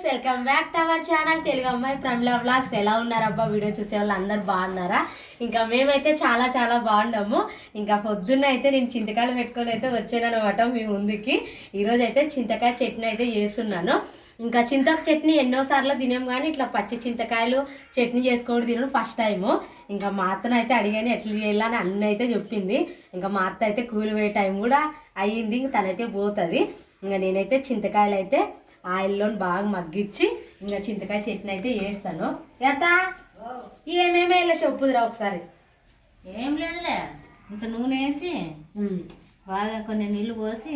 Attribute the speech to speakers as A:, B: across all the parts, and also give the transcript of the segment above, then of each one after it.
A: Friends welcome back to our channel. Telugu అమ్మాయి Pramila blogs ఎలా ఉన్నారబ్బా? Video చూసే వాళ్ళు అందరు బాగున్నారా? ఇంకా మేమైతే చాలా చాలా బాగున్నాము. ఇంకా పొద్దున్న అయితే నేను చింతకాయలు పెట్టుకొని అయితే వచ్చాను అనమాట మీ ముందుకి. ఈరోజు అయితే చింతకాయ చట్నీ అయితే చేస్తున్నాను. ఇంకా చింతక చట్నీ ఎన్నోసార్లు తినాం కానీ ఇట్లా పచ్చి చింతకాయలు చట్నీ చేసుకోవడం తినడం ఫస్ట్ టైము. ఇంకా మా అత్తను అయితే అడిగాను ఎట్లా చేయాలని అన్న అయితే చెప్పింది. ఇంకా మా అత్త అయితే కూలిపోయే టైం కూడా అయ్యింది ఇంక తనైతే పోతుంది. ఇంకా నేనైతే చింతకాయలు అయితే ఆయిల్లో బాగా మగ్గిచ్చి ఇంకా చింతకాయ చట్నీ అయితే వేస్తాను చేత ఏమేమి ఇలా చెప్పుదురా ఒకసారి.
B: ఏం లేదులే. ఇంత నూనె వేసి బాగా కొన్ని నీళ్ళు పోసి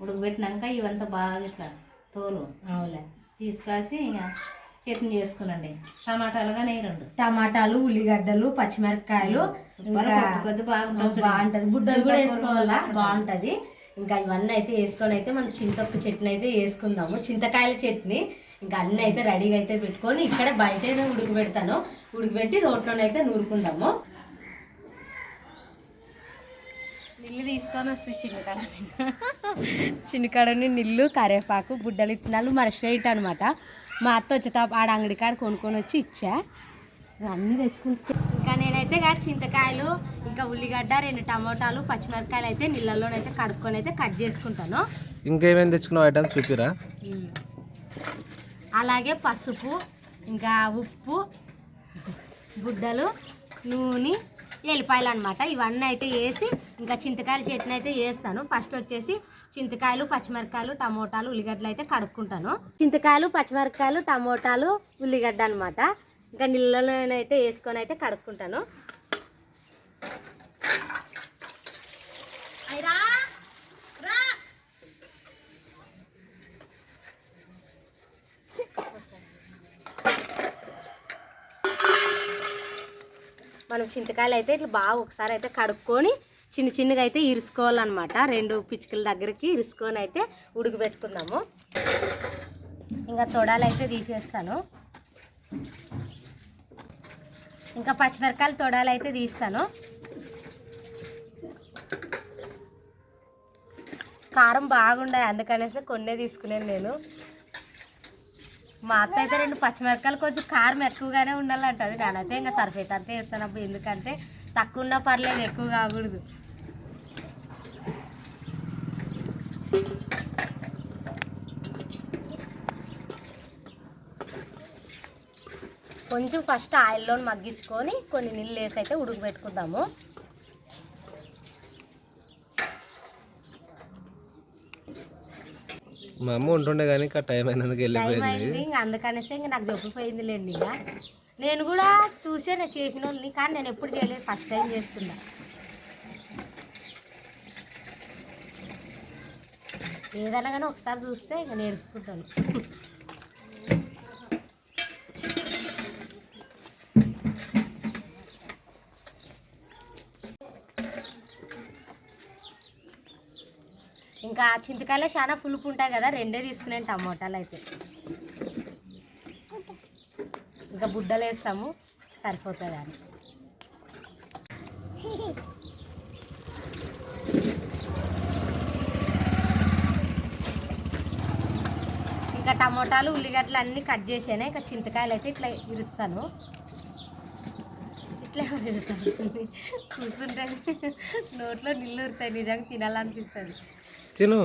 B: ఉడకబెట్టినాక ఇవంతా బాగా ఇట్లా తోలు
A: అవులే.
B: తీసుకాసి ఇంకా చట్నీ చేసుకునండి. టమాటాలు కానీ రెండు
A: టమాటాలు ఉల్లిగడ్డలు పచ్చిమిరపకాయలు
B: బాగుంటది.
A: బుడ్డలు కూడా వేసుకోవాలా? బాగుంటది. ఇంకా ఇవన్నీ అయితే వేసుకొని అయితే మనం చింతొక్క చట్నీ అయితే వేసుకుందాము. చింతకాయల చట్నీ ఇంకా అన్నీ అయితే రెడీగా అయితే పెట్టుకొని ఇక్కడ బయట ఉడకబెడతాను. ఉడకబెట్టి రోట్లోనైతే నూరుకుందాము. నీళ్ళు తీసుకొని వస్తే చిన్నకాడ చిన్నకాడని నీళ్ళు కరేపాకు బుడ్డలు ఇత్తనాలు మరచిపోయిట అనమాట మా అత్త వచ్చేట ఆడ అంగడి కాడ కొనుక్కొని వచ్చి ఇచ్చా. అన్నీ తెచ్చుకుంటా. ఇంకా నేనైతే ఇక చింతకాయలు ఇంకా ఉల్లిగడ్డ రెండు టమోటాలు పచ్చిమిరపకాయలు అయితే నీళ్ళలోనైతే కడుక్కొని అయితే కట్ చేసుకుంటాను.
C: ఇంకేమేమి తెచ్చుకున్నావు ఐటమ్స్ చూపిరా.
A: అలాగే పసుపు ఇంకా ఉప్పు బుడ్డలు నూనె ఎల్లిపాయలు అనమాట ఇవన్నీ అయితే వేసి ఇంకా చింతకాయల చట్నీ అయితే వేస్తాను ఫస్ట్ వచ్చేసి చింతకాయలు పచ్చిమిరపకాయలు టమోటాలు ఉల్లిగడ్డలు అయితే కడుక్కుంటాను. చింతకాయలు పచ్చిమిరపకాయలు టమోటాలు ఉల్లిగడ్డ అనమాట ఇంకా నీళ్ళలోనైతే వేసుకొని అయితే కడుక్కుంటాను. మనం చింతకాయలు అయితే ఇట్లా బాగా ఒకసారి అయితే కడుక్కొని చిన్న చిన్నగా అయితే ఇరుసుకోవాలన్నమాట. రెండు పిచ్చుకల దగ్గరికి ఇరుసుకొని అయితే ఉడకబెట్టుకుందాము ఇంకా తొడాలు అయితే తీసేస్తాను. ఇంకా పచ్చిమిరకాయలు తొడాలైతే అయితే తీస్తాను. కారం బాగుండే అందుకనేసి కొన్నే తీసుకున్నాను నేను. మా అత్త అయితే రెండు పచ్చిమిరకాయలు కొంచెం కారం ఎక్కువగానే ఉండాలంటుంది. నేనైతే ఇంకా సరిపోతే అంతే వేస్తాను అప్పుడు ఎందుకంటే తక్కువ ఉన్నా పర్లేదు ఎక్కువ కాకూడదు. కొంచెం ఫస్ట్ ఆయిల్లో మగ్గించుకొని కొన్ని నీళ్ళు వేసి అయితే ఉడకబెట్టుకుందాము.
C: మా అమ్మ ఉంటుండే కానీ ఇంకా టైం అయినందుకు వెళ్ళిపోయింది.
A: అయింది ఇంకా అందుకనేసి ఇంకా నాకు దొబ్బిపోయింది లేండి ఇక. నేను కూడా చూసే నేను చేసిన వాళ్ళని కానీ నేను ఎప్పుడు చేయలేదు ఫస్ట్ టైం చేస్తున్నా. ఏదైనా కానీ ఒకసారి చూస్తే ఇంకా నేర్చుకుంటాను ఇంకా చింతకాయలు చాలా పులుపు ఉంటాయి కదా రెండే తీసుకున్నాను టమోటాలు అయితే. ఇంకా బుడ్డలు వేస్తాము సరిపోతుంది అని. ఇంకా టమోటాలు ఉల్లిగడ్డలు అన్నీ కట్ చేసాను ఇంకా చింతకాయలు అయితే ఇట్లా ఇరుస్తాను. ఇట్లా ఇరుస్తాను. చూస్తుంటే నోట్లో నీళ్ళు ఉరుతాయి నిజంగా తినాలనిపిస్తుంది.
C: తిను.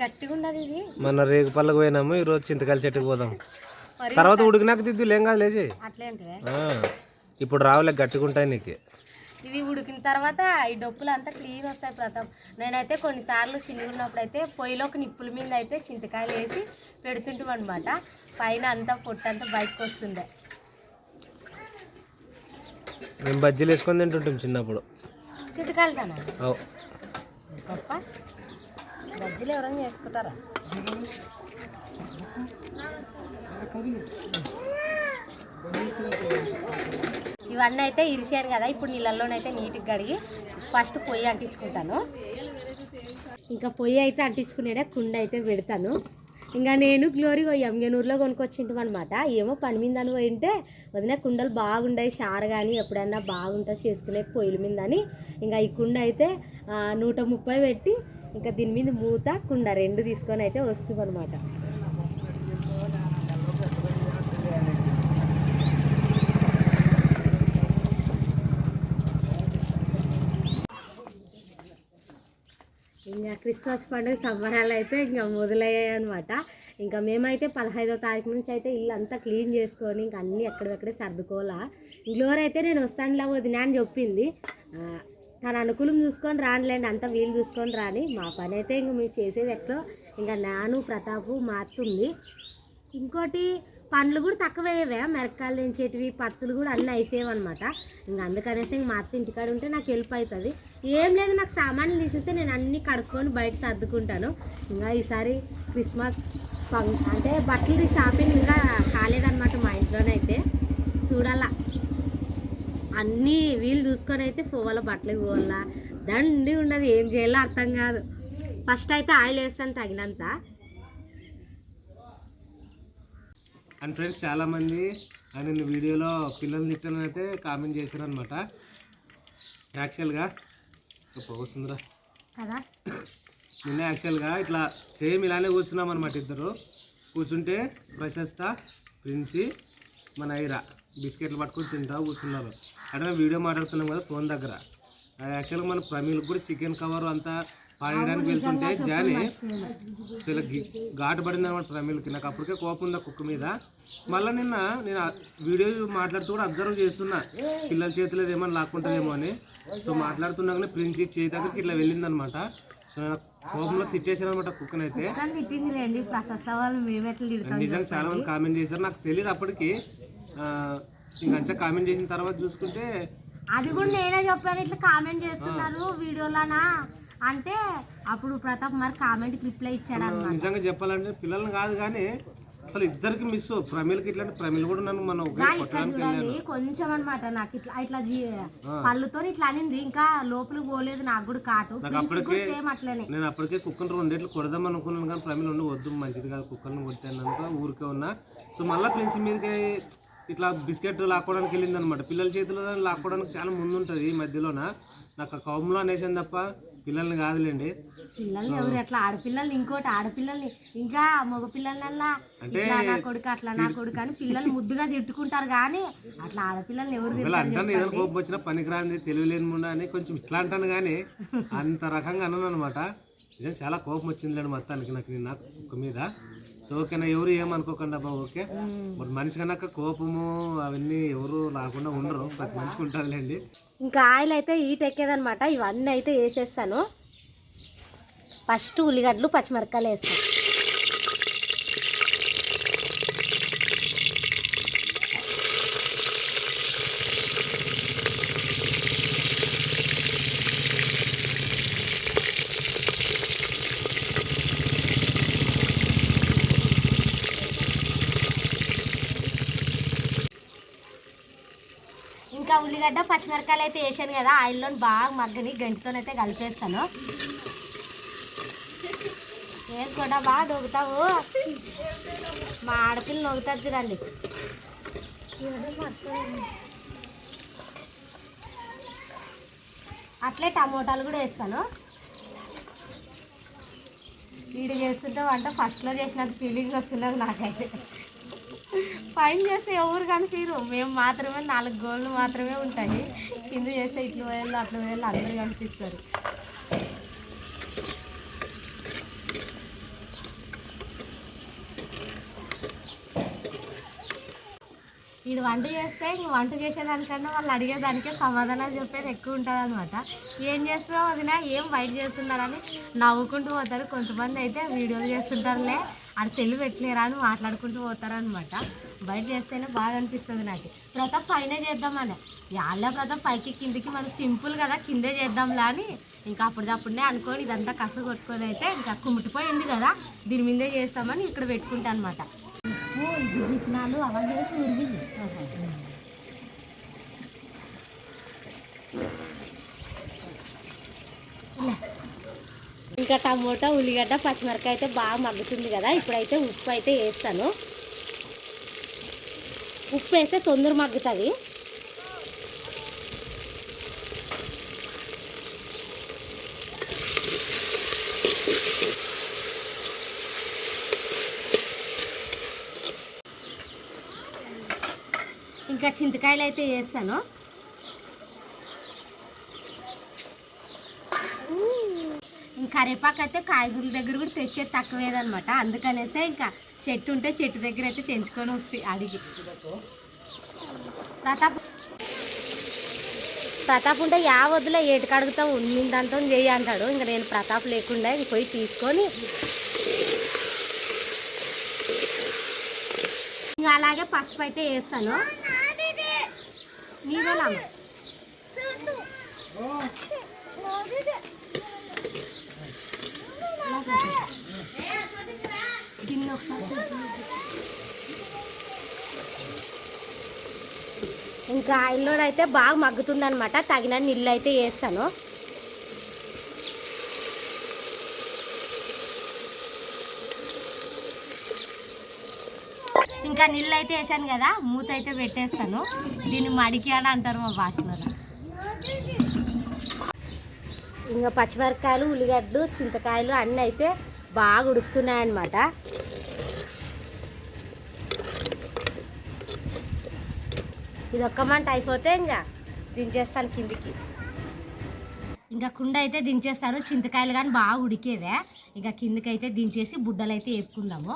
A: గట్టిగా ఉండదు ఇది.
C: మన రేగు పళ్ళకు పోయినాము ఈరోజు చింతకాయల చెట్టుకు పోదాం. తర్వాత ఉడికినాక దిద్దులు ఏం కాదు లేచి. ఇప్పుడు రావులే గట్టుకుంటాయి నీకు.
A: ఇవి ఉడికిన తర్వాత ఈ డొప్పులు అంతా క్లీన్ వస్తాయి ప్రతాప్. నేనైతే కొన్నిసార్లు చిన్నగా ఉన్నప్పుడు అయితే పొయ్యిలోకి నిప్పుల మీద అయితే చింతకాయలు వేసి పెడుతుంటాం అనమాట పైన అంతా పొట్టు అంతా బయటకు వస్తుండే.
C: మేము బజ్జీలు వేసుకొని తింటుంటాం చిన్నప్పుడు.
A: చింతకాయలు తన గొప్ప బజ్జీలు ఎవరైనా చేసుకుంటారా? ఇవన్నీ అయితే ఇరిసాను కదా ఇప్పుడు నీళ్ళల్లోనైతే నీట్గా కడిగి ఫస్ట్ పొయ్యి అంటించుకుంటాను. ఇంకా పొయ్యి అయితే అంటించుకునేదే కుండ అయితే పెడతాను. ఇంకా నేను గ్లోరీ ఎంగనూరులో కొనుక్కొచ్చింటాం అనమాట ఏమో పని మీద అని పోయింటే వదిన కుండలు బాగుంటాయి షార్ కానీ ఎప్పుడైనా బాగుంటుంది చేసుకునే పొయ్యిల మీద అని ఇంకా ఈ కుండ అయితే నూట ముప్పై పెట్టి ఇంకా దీని మీద మూత కుండ రెండు తీసుకొని అయితే వస్తుంది అనమాట ఇంకా క్రిస్మస్ పండుగ సంబరాలు అయితే ఇంకా మొదలయ్యాయి అనమాట ఇంకా మేమైతే పదహైదో తారీఖు నుంచి అయితే ఇల్లు అంతా క్లీన్ చేసుకొని ఇంకా అన్నీ ఎక్కడెక్కడే సర్దుకోవాలా. ఇంగ్లోర్ అయితే నేను వస్తాను లేకపోతే అని చెప్పింది. తన అనుకూలం చూసుకొని రానిలేండి అంత వీలు చూసుకొని రాని. మా పని అయితే ఇంక మేము చేసేది ఎట్లో? ఇంకా నాను ప్రతాపు మా ఇంకోటి పండ్లు కూడా తక్కువ అయ్యేవే మిరపకాయలు తెంచేటివి పత్తులు కూడా అన్నీ అయిపోయావు అనమాట ఇంక అందుకనేసి ఇంక మా అత్త ఇంటికాడ ఉంటే నాకు హెల్ప్ అవుతుంది ఏం లేదు నాకు సామాన్లు తీసేస్తే నేను అన్నీ కడుక్కొని బయట సర్దుకుంటాను. ఇంకా ఈసారి క్రిస్మస్ పంక్ అంటే బట్టలు షాపింగ్ ఇంకా కాలేదన్నమాట మా ఇంట్లోనైతే చూడాలా. అన్నీ వీళ్ళు చూసుకొని అయితే పోవాలా బట్టలకు పోవాలా. దండి ఉండదు ఏం చేయాలో అర్థం కాదు. ఫస్ట్ అయితే ఆయిల్ వేస్తాను తగినంత.
C: అండ్ ఫ్రెండ్స్ చాలామంది నేను వీడియోలో పిల్లలు తిట్టాలని అయితే కామెంట్ చేశారు అనమాట యాక్చువల్గా వస్తుందిరా.
A: కదా?
C: నిన్న యాక్చువల్గా ఇట్లా సేమ్ ఇలానే కూర్చున్నాం అనమాట ఇద్దరు. కూర్చుంటే ప్రశస్త ప్రిన్సి మన ఐరా. బిస్కెట్లు పట్టుకొని తింటా కూర్చున్నారు. అంటే మేము వీడియో మాట్లాడుతున్నాం కదా ఫోన్ దగ్గర. యాక్చువల్గా మన ప్రమీలకు కూడా చికెన్ కవర్ అంతా పాడేయడానికి వెళ్తుంటే జాని అసలు ఘాటు పడింది అనమాట ప్రమీలకి. నాకు అప్పటికే కోపం ఉంది కుక్క మీద? మళ్ళీ నిన్న నేను వీడియో మాట్లాడుతూ కూడా అబ్జర్వ్ చేస్తున్నా. పిల్లల చేతిలో ఏమన్నా లాక్కుంటుందేమో అని. సో మాట్లాడుతున్నాగానే ప్రిన్సి చేతి దగ్గరికి ఇట్లా వెళ్ళిందనమాట సో కోపంలో తిట్టేసాను అనమాట కుక్కనైతే.
A: కానీ తిట్టింది లేండి ప్రశస్త వాళ్ళు మేము ఎట్లా తిడతాం
C: నిజంగా చాలా మంది కామెంట్ చేశారు. నాకు తెలియదు అప్పటికి. ఆ, ఇంకంతా కామెంట్ చేసిన తర్వాత చూసుకుంటే
A: అది కూడా నేనే చెప్పాను ఇట్లా కామెంట్ చేస్తున్నారు వీడియోలోనా? అంటే అప్పుడు ప్రతాప్ మరి కామెంట్ రిప్లై ఇచ్చాడు అనమాట
C: నిజంగా చెప్పాలంటే పిల్లల్ని కాదు కానీ అసలు ఇద్దరికి మిస్ ప్రమిల్కి ఇట్లాంటి ప్రమిల్ కూడా నన్ను మనం
A: చూడండి కొంచెం అన్నమాట నాకు ఇట్లా ఇట్లా పళ్ళుతో ఇట్లా అనింది ఇంకా లోపలికి పోలేదు నాకు కూడా కాటు. సేమ్ అట్లనే.
C: నేను అప్పటికే కుక్కను రెండేట్లు కొడదాం అనుకున్నాను కానీ ప్రమిల్ ఉండి వద్దు మంచిది కాదు కుక్కలను కొట్టాను అనుకో ఊరికే ఉన్నా. సో మళ్ళీ ప్రిన్స్ మీదకి ఇట్లా బిస్కెట్ లాక్కోవడానికి వెళ్ళింది అనమాట పిల్లల చేతిలో లాక్కోవడానికి చాలా ముందు ఉంటుంది ఈ మధ్యలోన? నాకు కౌములో అనేసాను తప్ప పిల్లల్ని కాదులేండి.
A: పిల్లల్ని ఎవరు ఎట్లా? ఆడపిల్లల్ని ఇంకోటి ఆడపిల్లల్ని. ఇంకా మగ పిల్లలన్నా ఇట్లా నా కొడుకు అట్లా నా కొడుకు అని పిల్లలు ముద్దుగా తిట్టుకుంటారు కానీ అట్లా ఆడపిల్లల్ని ఎవరు
C: అంటాను ఏదైనా కోపం వచ్చినా పనికిరాంది తెలివిలేని ముండా అని కొంచెం ఇట్లా అంటాను కానీ అంత రకంగా అన్నాను అనమాట. నిజం చాలా కోపం వచ్చిందిలేండి మొత్తానికి నాకు నిన్న కుక్క మీద. సో ఓకేనా? ఎవరు ఏమనుకోకుండా బాబు ఓకే? మరి మనిషి కనుక కోపము అవన్నీ ఎవరు రాకుండా ఉండరు. ప్రతి మనిషికి ఉంటుందిలేండి.
A: ఇంకా ఆయిల్ అయితే హీట్ ఎక్కేదనమాట ఇవన్నీ అయితే వేసేస్తాను. ఫస్ట్ ఉల్లిగడ్డలు పచ్చిమిరకాయలు వేస్తాను. ఇంకా ఉల్లిగడ్డ పచ్చిమిరకాయలు అయితే వేసాను కదా ఆయిల్లో బాగా మగ్గని గంటితోనైతే కలిపేస్తాను. ఏం కూడా బాగా దొగుతావు మా ఆడపిల్ల నొగుతుంది చూడండి. అట్లే టమోటాలు కూడా వేస్తాను. వీడు చేస్తుంటే వంట ఫస్ట్లో చేసినంత ఫీలింగ్స్ వస్తున్నది నాకైతే. పైన చేస్తే ఎవరు కనిపించరు మేము మాత్రమే నాలుగు గోళ్ళు మాత్రమే ఉంటాయి. కింద చేస్తే ఇట్లు వేళ్ళు అట్లా వేయాలి అందరు కనిపిస్తారు. వీడు వంట చేస్తే ఇంక వంట చేసేదానికన్నా వాళ్ళు అడిగేదానికే సమాధానాలు చెప్పేది ఎక్కువ ఉంటుంది అనమాట ఏం చేస్తున్నావు వదినా? ఏం బయట చేస్తున్నారని నవ్వుకుంటూ పోతారు. కొంతమంది అయితే వీడియోలు చేస్తుంటారులే. ఆడ సెల్లు పెట్టలేరా అని మాట్లాడుకుంటూ పోతారనమాట బయట చేస్తేనే బాగా అనిపిస్తుంది నాకు. ప్రతాప్ పైన చేద్దామని. యాళ్ళ ప్రతాప్ పైకి కిందికి మనకు సింపుల్ కదా కిందే చేద్దాంలా అని. ఇంకా అప్పటిదప్పుడే అనుకొని ఇదంతా కస కొట్టుకొని అయితే ఇంకా కుమిటిపోయింది కదా దీని మీదే చేస్తామని ఇక్కడ పెట్టుకుంటా అనమాట విత్తనాలు వేసి ఉరిగింది ఇంకా టమోటా ఉల్లిగడ్డ పచ్చిమిరకాయ అయితే బాగా మగ్గుతుంది కదా. ఇప్పుడైతే ఉప్పు అయితే వేస్తాను. ఉప్పు వేస్తే తొందర మగ్గుతుంది. ఇంకా చింతకాయలు అయితే వేస్తాను. కరివేపాకు అయితే కాయగూరల దగ్గర కూడా తెచ్చేది తక్కువేదనమాట అందుకనేసే ఇంకా చెట్టు ఉంటే చెట్టు దగ్గర అయితే తెంచుకొని వస్తాయి అడిగి. ప్రతాప్ ప్రతాప్ ఉంటే యా వద్దులే ఏటికి అడుగుతావు ఉన్నిందంతా చెయ్యి అంటాడు. ఇంకా నేను ప్రతాప్ లేకుండా ఇది పోయి తీసుకొని ఇంకా అలాగే పసుపు అయితే వేస్తాను. నీదేనా ఇంకా ఆయిల్లో అయితే బాగా మగ్గుతుంది అనమాట తగిన నీళ్ళు అయితే వేస్తాను. ఇంకా నీళ్ళు అయితే వేసాను కదా మూత అయితే పెట్టేస్తాను. దీన్ని మడికి అని అంటారు మా భాషలో ఇంకా పచ్చిమిరపకాయలు ఉల్లిగడ్డలు చింతకాయలు అన్నీ అయితే బాగా ఉడుకుతున్నాయి అన్నమాట ఇది ఒక్క మంట అయిపోతే ఇంకా దించేస్తాను కిందికి. ఇంకా కుండ అయితే దించేస్తాను చింతకాయలు కానీ బాగా ఉడికేవే. ఇంకా కిందకి అయితే దించేసి బుడ్డలు అయితే వేపుకుందాము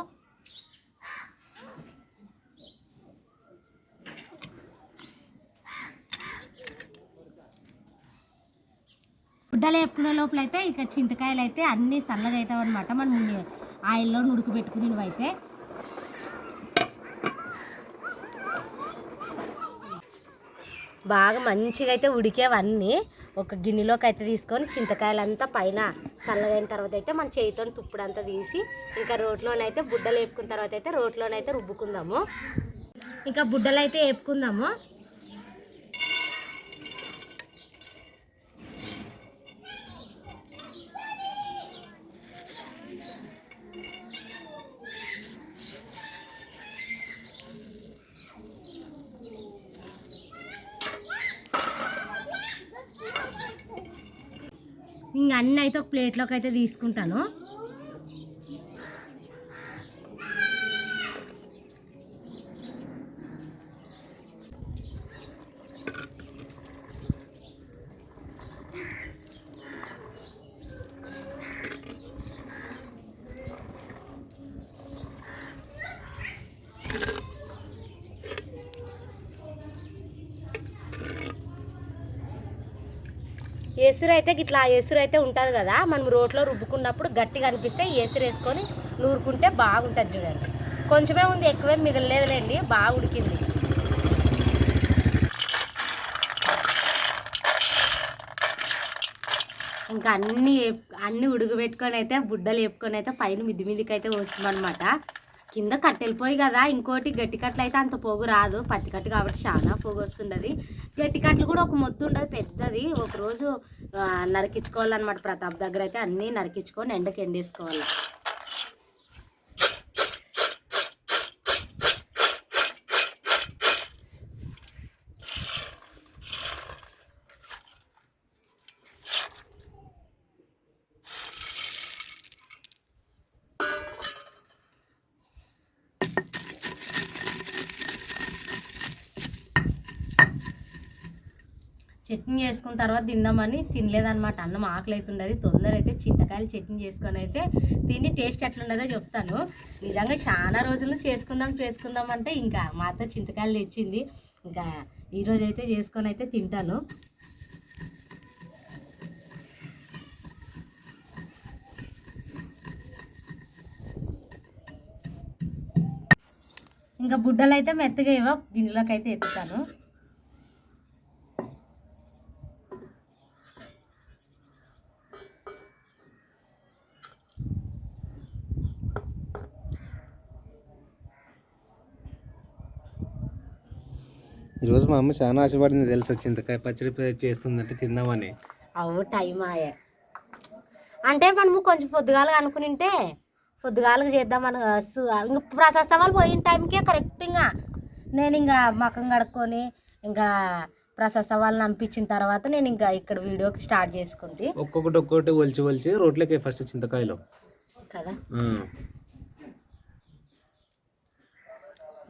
A: బుడ్డలు వేపుకునే లోపల అయితే ఇక చింతకాయలు అయితే అన్నీ సన్నగా అవుతాం అనమాట మనం ఆయిల్లో ఉడకబెట్టుకునేవి అయితే బాగా మంచిగా అయితే ఉడికేవన్నీ ఒక గిన్నెలోకి అయితే తీసుకొని చింతకాయలంతా పైన చల్లగైన తర్వాత అయితే మన చేతితో తుప్పుడంతా తీసి ఇంకా రోట్లోనైతే బుడ్డలు వేపుకున్న తర్వాత అయితే రోట్లోనైతే రుబ్బుకుందాము. ఇంకా బుడ్డలు అయితే వేపుకుందాము అన్నీ అయితే ఒక ప్లేట్లోకి అయితే తీసుకుంటాను. ఎసురు అయితే ఇట్లా ఎసురు అయితే ఉంటుంది కదా మనం రోట్లో రుబ్బుకున్నప్పుడు గట్టిగా అనిపిస్తే ఎసురు వేసుకొని నూరుకుంటే బాగుంటుంది చూడండి. కొంచెమే ఉంది ఎక్కువే మిగలలేదులేండి బాగా ఉడికింది. ఇంకా అన్నీ అన్నీ ఉడకబెట్టుకొని అయితే బుడ్డలు వేపుకొని అయితే పైన మిద్ది మీదకి అయితే వస్తుందన్నమాట కింద కట్టెలు పోయి కదా ఇంకోటి గట్టి కట్టలు అయితే అంత పోగు రాదు. పత్తి కట్టు కాబట్టి చాలా పొగ వస్తుండదు గట్టి కట్టలు కూడా ఒక మొత్తు ఉండదు పెద్దది. ఒకరోజు నరికించుకోవాలన్నమాట ప్రతాప్ దగ్గర అయితే అన్నీ నరికించుకొని ఎండకి ఎండేసుకోవాలి చట్నీ చేసుకున్న తర్వాత తిందామని తినలేదన్నమాట. అన్నం ఆకలి అవుతుండదు తొందర అయితే చింతకాయలు చట్నీ చేసుకొని అయితే తిని టేస్ట్ ఎట్లుండదో చెప్తాను. నిజంగా చాలా రోజులు చేసుకుందాం చేసుకుందాం అంటే ఇంకా మా అత్త చింతకాయలు తెచ్చింది. ఇంకా ఈరోజు అయితే చేసుకొని అయితే తింటాను. ఇంకా బుడ్డలు అయితే మెత్తగా ఇవ్వ గిన్నెలోకి అయితే ఎత్తుతాను.
C: ఈరోజు మా అమ్మ చాలా ఆశపడింది తెలుసా చింతకాయ పచ్చడి చేస్తుందంటే తిందామని.
A: అవు టైం ఆయే. అంటే మనము కొంచెం పొద్దుగాలు అనుకునింటే పొద్దుగాలకు చేద్దామని ఇంకా ప్రశస్తవాళ్ళు పోయిన టైంకే కరెక్ట్ ఇంకా నేను ఇంకా మకం కడుక్కొని ఇంకా ప్రశస్తవాళ్ళు పంపించిన తర్వాత నేను ఇంకా ఇక్కడ వీడియోకి స్టార్ట్ చేసుకుంటే.
C: ఒక్కొక్కటి ఒక్కొక్కటి ఒలిచి ఒలిచి రోట్లకి ఫస్ట్ చింతకాయలు.
A: కదా?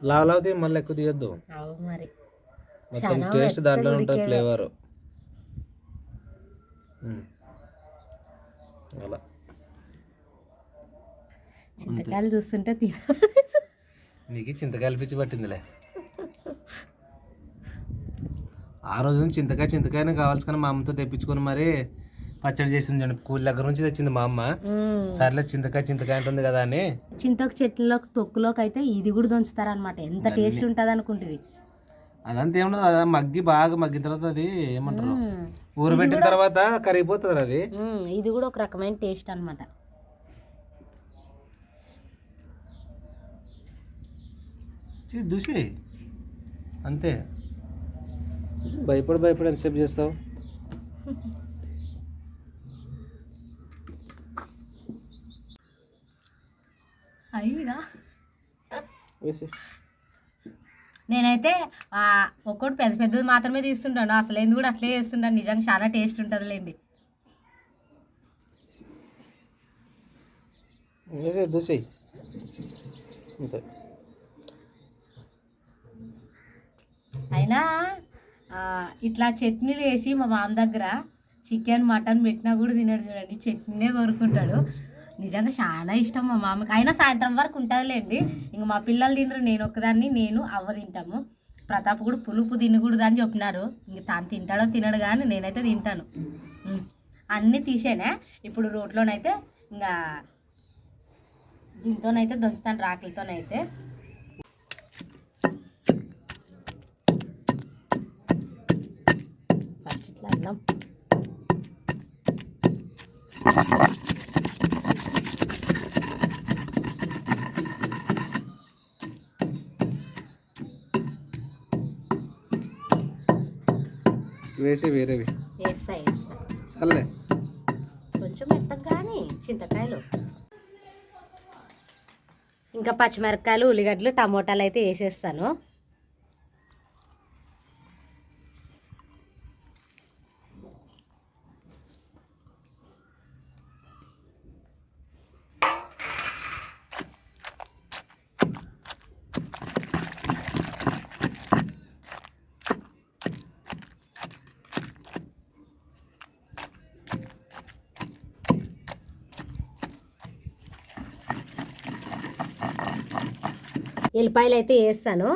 C: లావ్ లావుతే మళ్ళీ ఎక్కువ తీయద్దు.
A: అవు మరి.
C: మొత్తం టేస్ట్ దాంట్లో ఉంటుంది. ఫ్లేవర్. అలా.
A: చింతకాయలు చూస్తుంటే తిన
C: నీకు చింతకాయలు పిచ్చి పట్టిందిలే. ఆ రోజు నుంచి చింతకాయ చింతకాయనే కావాల్సి కానీ మా అమ్మతో తెప్పించుకొని మరి పచ్చడి చేసింది చూడండి కూలి దగ్గర నుంచి తెచ్చింది మా అమ్మ. సర్లే చింతకాయ చింతకాయ ఉంటుంది కదా అని.
A: చింతకు చెట్లలో తొక్కులోకి అయితే ఇది కూడా దంచుతారనమాట ఎంత టేస్ట్ ఉంటుంది అనుకుంటుంది
C: అదంతా ఏముండదు అదా మగ్గి బాగా మగ్గిన తర్వాత అది ఏమంటారు? ఊరబెట్టిన తర్వాత కరిగిపోతుంది అది.
A: ఇది కూడా ఒక రకమైన టేస్ట్ అనమాట
C: చీ, దూసి అంతే. భయపడి భయపడి ఎంతసేపు చేస్తావు?
A: అయ్యిగా
C: వేసి
A: నేనైతే ఆ, ఒక్కోటి పెద్ద పెద్దది మాత్రమే తీస్తుంటాను. అసలు ఎందుకు కూడా అట్లే చేస్తుంటాను. నిజంగా చాలా టేస్ట్ ఉంటుందిలేండి.
C: వేసే దూసి అంతే.
A: అయినా ఇట్లా చట్నీలు వేసి మా మామ దగ్గర చికెన్ మటన్ పెట్టినా కూడా తినడు చూడండి. చట్నీనే కోరుకుంటాడు. నిజంగా చాలా ఇష్టం మా మామకి. అయినా సాయంత్రం వరకు ఉంటుందిలేండి. ఇంక మా పిల్లలు తినరు నేను ఒక్కదాన్ని నేను అవ్వ తింటాము. ప్రతాప్ కూడా పులుపు తినకూడదు అని చెప్పినారు. ఇంక తాను తింటాడో తినడు కానీ నేనైతే తింటాను. అన్నీ తీసేనే. ఇప్పుడు రోట్లోనైతే ఇంకా దీంతోనైతే దంచుతాను రాకులతోనైతే. ఫస్ట్ ఇట్లా అందాం
C: వేసి వేరేవి.
A: వేస్తా వేస్తా
C: చల్లే
A: కొంచెం మెత్తగా కానీ చింతకాయలు. ఇంకా పచ్చిమిరపకాయలు ఉల్లిగడ్డలు టమోటాలు అయితే వేసేస్తాను. ఎల్లిపాయలు అయితే వేస్తాను.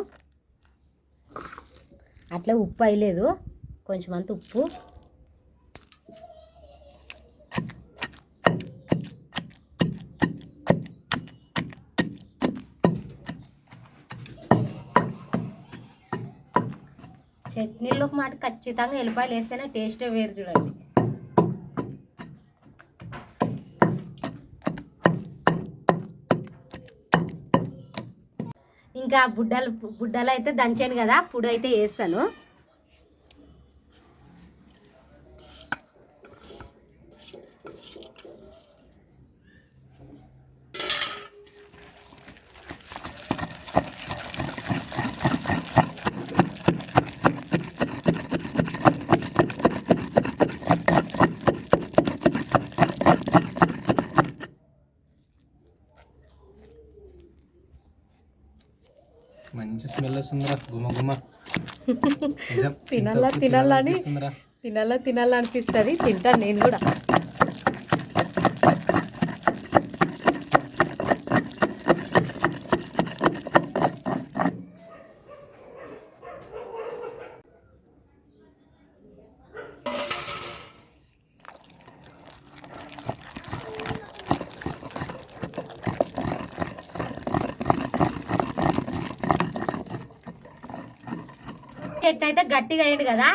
A: అట్లా ఉప్పు అయ్యలేదు కొంచెం అంత ఉప్పు. చట్నీలోకి మాట ఖచ్చితంగా ఎల్లిపాయలు వేస్తేనే టేస్ట్ వేరు చూడండి. ఇంకా బుడ్డలు బుడ్డలు అయితే దంచాను కదా పుడు అయితే వేస్తాను.
C: వస్తుందిరా గుమ గుమ.
A: తినాలా, తినాలా అని?
C: తినాలనిపిస్తుందిరా.
A: తినాలా తినాలనిపిస్తుంది తింటాను నేను కూడా చెట్టు అయితే గట్టిగా అయ్యింది కదా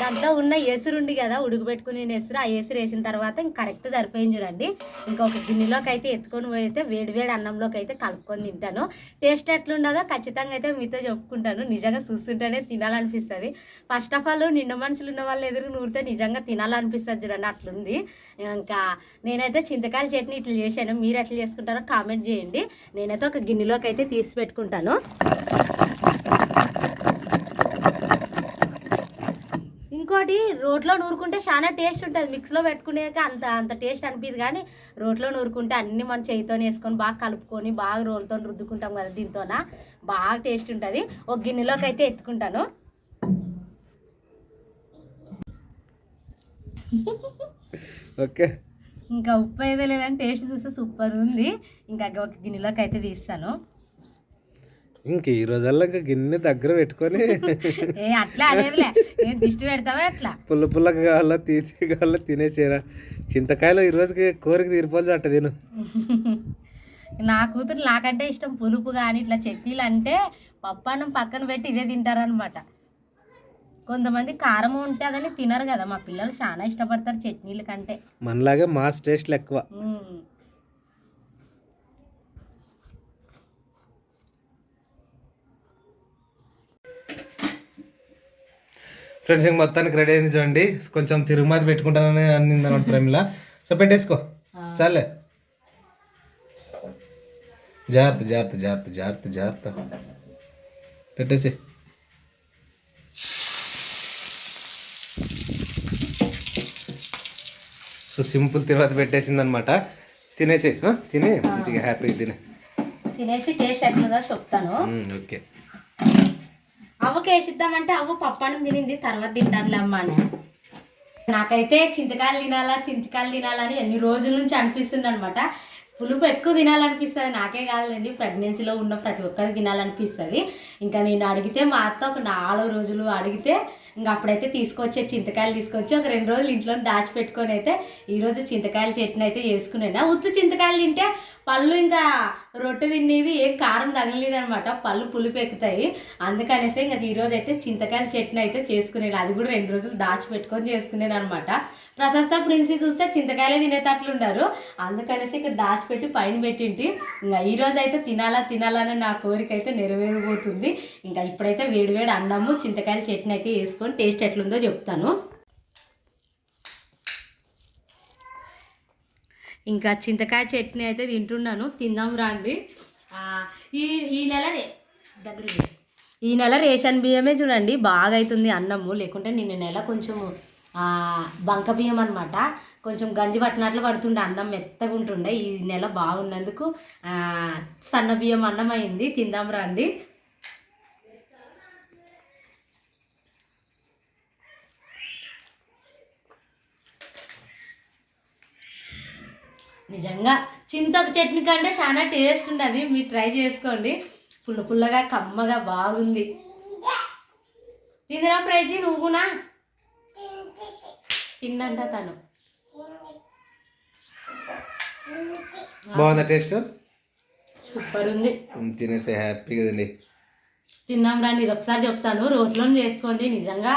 A: దాంట్లో ఉన్న ఎసురు ఉంది కదా ఉడకబెట్టుకుని ఎసురు ఆ ఎసురు వేసిన తర్వాత ఇంక కరెక్ట్ సరిపోయింది చూడండి. ఇంకా ఒక గిన్నెలోకి అయితే ఎత్తుకొని పోయి అయితే వేడి వేడి అన్నంలోకి అయితే కలుపుకొని తింటాను. టేస్ట్ ఎట్లుండదో ఖచ్చితంగా అయితే మీతో చెప్పుకుంటాను. నిజంగా చూస్తుంటేనే తినాలనిపిస్తుంది. ఫస్ట్ ఆఫ్ ఆల్ నిండు మనుషులు ఉన్న వాళ్ళు ఎదురు నూరితే నిజంగా తినాలనిపిస్తుంది చూడండి అట్లుంది. ఇంకా నేనైతే చింతకాయల చట్నీ ఇట్లా చేశాను. మీరు ఎట్లా చేసుకుంటారో కామెంట్ చేయండి. నేనైతే ఒక గిన్నెలోకి అయితే తీసి పెట్టుకుంటాను. ఇంకోటి రోట్లో నూరుకుంటే చాలా టేస్ట్ ఉంటుంది. మిక్స్లో పెట్టుకునేక అంత అంత టేస్ట్ అనిపిది కానీ రోట్లో నూరుకుంటే అన్ని మన చేయితో వేసుకొని బాగా కలుపుకొని బాగా రోలుతో రుద్దుకుంటాం కదా దీంతోన బాగా టేస్ట్ ఉంటుంది. ఒక గిన్నెలోకి అయితే ఎత్తుకుంటాను.
C: ఓకే.
A: ఇంకా ఉప్పు అయితే లేదని టేస్ట్ చూస్తే సూపర్ ఉంది. ఇంకా ఒక గిన్నెలోకి అయితే తీస్తాను.
C: ఇంక ఈ రోజల్లా ఇంకా గిన్నె దగ్గర పెట్టుకొని
A: ఏ అట్లా అనేదిలే. ఏం దిష్టి పెడతావా అట్లా?
C: పుల్ల పుల్లగా కావాలా తీసి కావాలా తినేసేరా. చింతకాయలు ఈ రోజుకి కోరిక తీరిపోదు అట్ట తిను.
A: నా కూతురు నాకంటే ఇష్టం పులుపు కానీ ఇట్లా చట్నీలు అంటే పప్పాన్నం పక్కన పెట్టి ఇదే తింటారనమాట కొంతమంది కారం ఉంటుందని తినరు కదా మా పిల్లలు చాలా ఇష్టపడతారు చట్నీల కంటే.
C: మనలాగే మాస్ టేస్ట్లు ఎక్కువ. ఫ్రెండ్స్ ఇంక మొత్తానికి రెడీ అయింది చూడండి. కొంచెం తిరుగుమాత పెట్టుకుంటానని అందింది అనమాట ప్రేమిల. సో పెట్టేసుకో. చాలే. జాగ్రత్త జాగ్రత్త జాగ్రత్త జాగ్రత్త జాగ్రత్త. పెట్టేసి. సో సింపుల్ తిరువాత పెట్టేసింది అనమాట తినేసి? తిని మంచిగా హ్యాపీగా తినే.
A: తినేసి టేస్ట్ ఎట్లుందో చెప్తాను.
C: ఓకే.
A: అవ్వకి వేసిద్దామంటే అవ్వ పప్పన్నం తినింది తర్వాత తింటానులే అమ్మ అని. నాకైతే చింతకాయలు తినాలా చింతకాయలు తినాలని ఎన్ని రోజుల నుంచి అనిపిస్తుంది అనమాట పులుపు ఎక్కువ తినాలనిపిస్తుంది నాకే కాదండి ప్రెగ్నెన్సీలో ఉన్న ప్రతి ఒక్కరికి తినాలనిపిస్తుంది. ఇంకా నేను అడిగితే మా అత్త ఒక నాలుగు రోజులు అడిగితే ఇంకా అప్పుడైతే తీసుకొచ్చే చింతకాయలు తీసుకొచ్చి ఒక రెండు రోజులు ఇంట్లో దాచిపెట్టుకొని అయితే ఈరోజు చింతకాయల చట్నీ అయితే ఉత్తు చింతకాయలు తింటే పళ్ళు ఇంకా రొట్టె తినేవి ఏం కారం తగలలేదనమాట పళ్ళు పులుపు ఎక్కుతాయి. అందుకనేసి ఇంకా ఈరోజు అయితే చింతకాయల చట్నీ అయితే చేసుకునేది అది కూడా రెండు రోజులు దాచిపెట్టుకొని చేసుకునేది అనమాట ప్రశస్త ప్రిన్సీ చూస్తే చింతకాయలే తినేటట్లున్నారు అందుకనేసి ఇక్కడ దాచిపెట్టి పైన పెట్టింటి. ఇంకా ఈరోజు అయితే తినాలా తినాలని నా కోరిక అయితే నెరవేరిపోతుంది ఇంకా ఇప్పుడైతే వేడివేడి అన్నము చింతకాయల చట్నీ అయితే వేసుకొని టేస్ట్ ఎట్లుందో చెప్తాను. ఇంకా చింతకాయ చట్నీ అయితే తింటున్నాను. తిందాం రండి. ఈ ఈ నెల దగ్గర ఈ నెల రేషన్ బియ్యమే చూడండి. బాగా అవుతుంది అన్నము. లేకుంటే నిన్న నెల కొంచెం బంక బియ్యం అనమాట కొంచెం గంజి పట్టినట్లు పడుతుండే. అన్నం మెత్తగా ఉంటుండే. ఈ నెల బాగున్నందుకు సన్న బియ్యం అన్నం అయింది తిందాం రండి. నిజంగా చింతకు చట్నీ కంటే చాలా టేస్ట్ ఉన్నది మీరు ట్రై చేసుకోండి. పుల్ల పుల్లగా కమ్మగా బాగుంది. తిందిరా ప్రైజీ? నువ్వునా తిన్నంట తను.
C: బాగుందా టేస్ట్?
A: సూపర్ ఉంది.
C: తినేసి హ్యాపీగా తిని
A: తిందాం రండి ఇది ఒకసారి చెప్తాను. రోట్లో చేసుకోండి. నిజంగా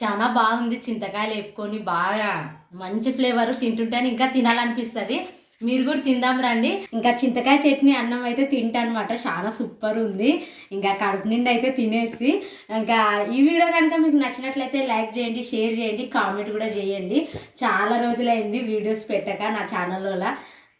A: చాలా బాగుంది. చింతకాయలు వేపుకొని బాగా మంచి ఫ్లేవర్ తింటుంటేనే ఇంకా తినాలనిపిస్తుంది. మీరు కూడా తిందాం రండి. ఇంకా చింతకాయ చట్నీ అన్నం అయితే తింటానమాట. చాలా సూపర్ ఉంది. ఇంకా కడుపు నిండి అయితే తినేసి ఇంకా ఈ వీడియో కనుక మీకు నచ్చినట్లయితే లైక్ చేయండి షేర్ చేయండి కామెంట్ కూడా చేయండి. చాలా రోజులైంది వీడియోస్ పెట్టక నా ఛానల్లో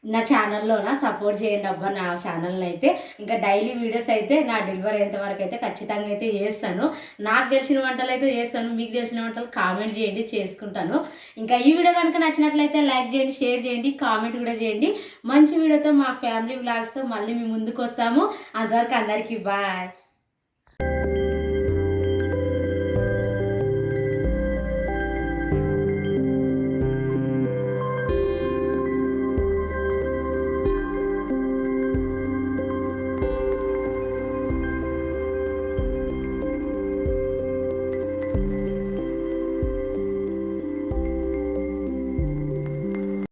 A: నా ఛానల్లోన సపోర్ట్ చేయండి అబ్బా నా ఛానల్ని అయితే. ఇంకా డైలీ వీడియోస్ అయితే నా డెలివరీ అయ్యేంత వరకు అయితే ఖచ్చితంగా అయితే చేస్తాను. నాకు తెలిసిన వంటలు అయితే చేస్తాను మీకు తెలిసిన వంటలు కామెంట్ చేయండి చేసుకుంటాను. ఇంకా ఈ వీడియో కనుక నచ్చినట్లయితే లైక్ చేయండి షేర్ చేయండి కామెంట్ కూడా చేయండి. మంచి వీడియోతో మా ఫ్యామిలీ బ్లాగ్స్తో మళ్ళీ మీ ముందుకు వస్తాము. అంతవరకు అందరికీ బాయ్